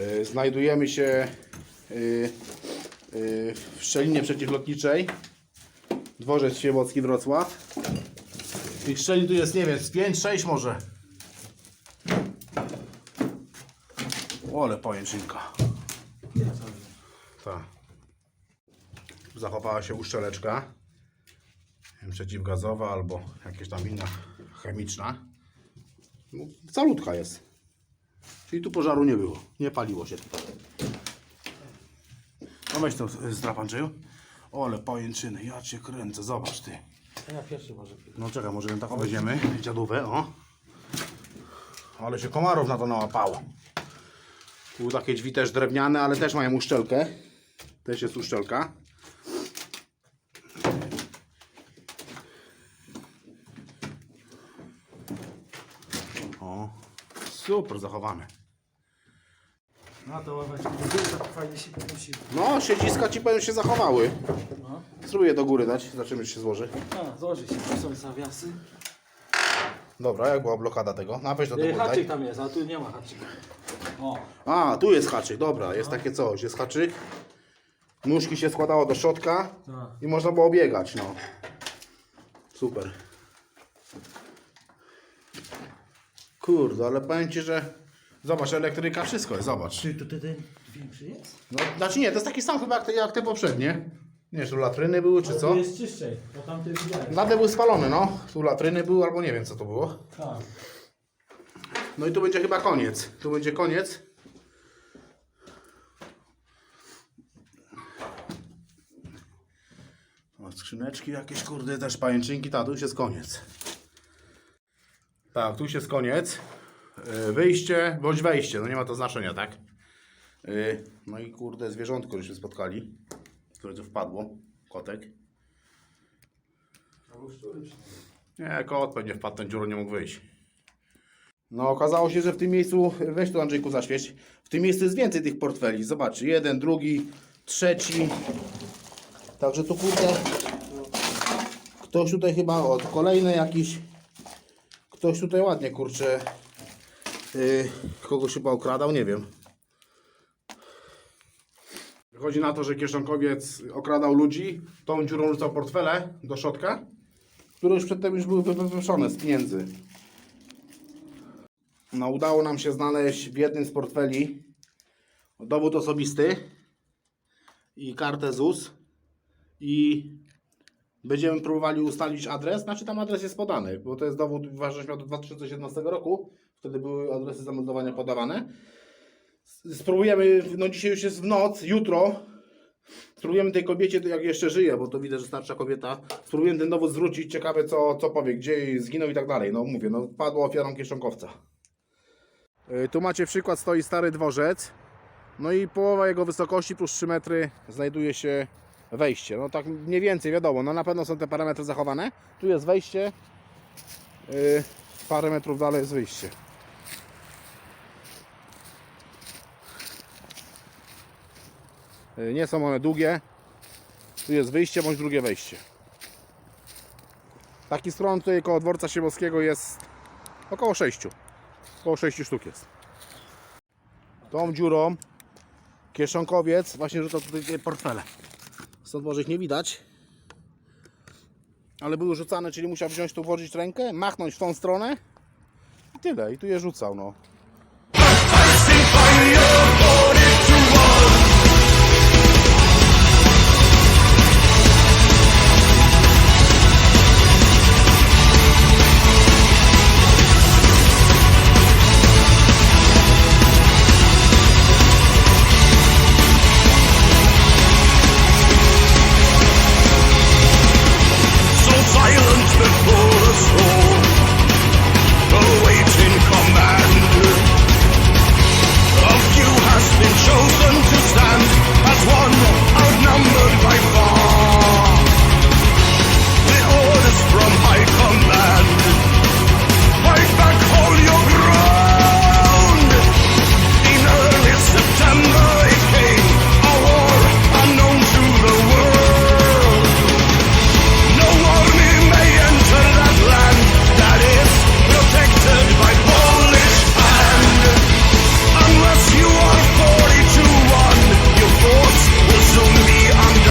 Y, Znajdujemy się y, y, w szczelinie przeciwlotniczej. Dworzec Świebocki Wrocław. Tych szczelin tu jest, nie wiem, z 5-6 może. Ole pajęczynka. Tak. Zachowała się uszczeleczka. Przeciwgazowa albo jakieś tam inna chemiczna. No, calutka jest. Czyli tu pożaru nie było. Nie paliło się tutaj. No weź to zdrap Andrzeju. Ole pajęczyny, ja cię kręcę, zobacz ty. Ja pierwszy może. No czekaj, może ją taką weźmiemy, dziadówę, o. Ale się komarów na to nałapało. Tu takie drzwi też drewniane, ale też mają uszczelkę. Też jest uszczelka. O, super zachowane. No to ławeczki tak fajnie się podnosiły. No, siedziska ci powiem się zachowały. No. Spróbuję do góry dać, zobaczymy czy się złoży. A, złoży się, tu są zawiasy. Dobra, jak była blokada tego? No weź do góry daj. haczyk tam jest, a tu nie ma haczyka. O, A, tu jest haczyk, dobra, jest takie coś, jest haczyk. Nóżki się składało do środka tak. i można było biegać, no. Super. Kurde, ale powiem Ci, że... Zobacz, elektryka, wszystko jest, zobacz. Czy tu ten większy jest? No, znaczy nie, to jest taki sam chyba jak te, jak te poprzednie. Nie wiem, czy tu latryny były, czy Ale co? Tu jest czyszczej, bo tamty widziałem. Lade były spalone, no. Tu latryny były, albo nie wiem, co to było. Tak. No i tu będzie chyba koniec. Tu będzie koniec. O, skrzyneczki jakieś, kurde, też pajęczynki. Ta, tu już jest koniec. Tak, tu już jest koniec. Yy, Wyjście bądź wejście, no nie ma to znaczenia, tak? Yy, No i kurde, zwierzątko żeśmy spotkali, które tu wpadło. Kotek. Nie, kot pewnie wpadł tą dziurą, nie mógł wyjść. No, okazało się, że w tym miejscu, weź tu Andrzejku zaświeć, w tym miejscu jest więcej tych portfeli. Zobacz, jeden, drugi, trzeci. Także tu kurde, ktoś tutaj chyba, o, kolejny jakiś, ktoś tutaj ładnie, kurczę, yy, kogoś chyba okradał, nie wiem. Wychodzi na to, że kieszonkowiec okradał ludzi, tą dziurą rzucał portfele do środka które już przedtem już były wywyższone z pieniędzy. No, udało nam się znaleźć w jednym z portfeli dowód osobisty i kartę ZUS i będziemy próbowali ustalić adres. Znaczy tam adres jest podany, bo to jest dowód ważność miał do 2017 roku. Wtedy były adresy zameldowania podawane. Spróbujemy, no dzisiaj już jest w noc, jutro Spróbujemy tej kobiecie, jak jeszcze żyje, bo to widzę, że starsza kobieta, spróbujemy ten dowód zwrócić, ciekawe co, co powie, gdzie zginął i tak dalej. No mówię, no padło ofiarą kieszonkowca. Yy, Tu macie przykład, stoi stary dworzec. No i połowa jego wysokości plus 3 metry znajduje się wejście. No tak mniej więcej wiadomo, no na pewno są te parametry zachowane. Tu jest wejście, yy, parę metrów dalej jest wyjście. Yy, Nie są one długie. Tu jest wyjście bądź drugie wejście. Taki stron tutaj koło dworca Siebowskiego jest około 6. Około 6 sztuk jest. Tą dziurą kieszonkowiec właśnie rzucał tutaj portfele. Stąd może ich nie widać. Ale były rzucane, czyli musiał wziąć tu, włożyć rękę, machnąć w tą stronę i tyle. I tu je rzucał, no.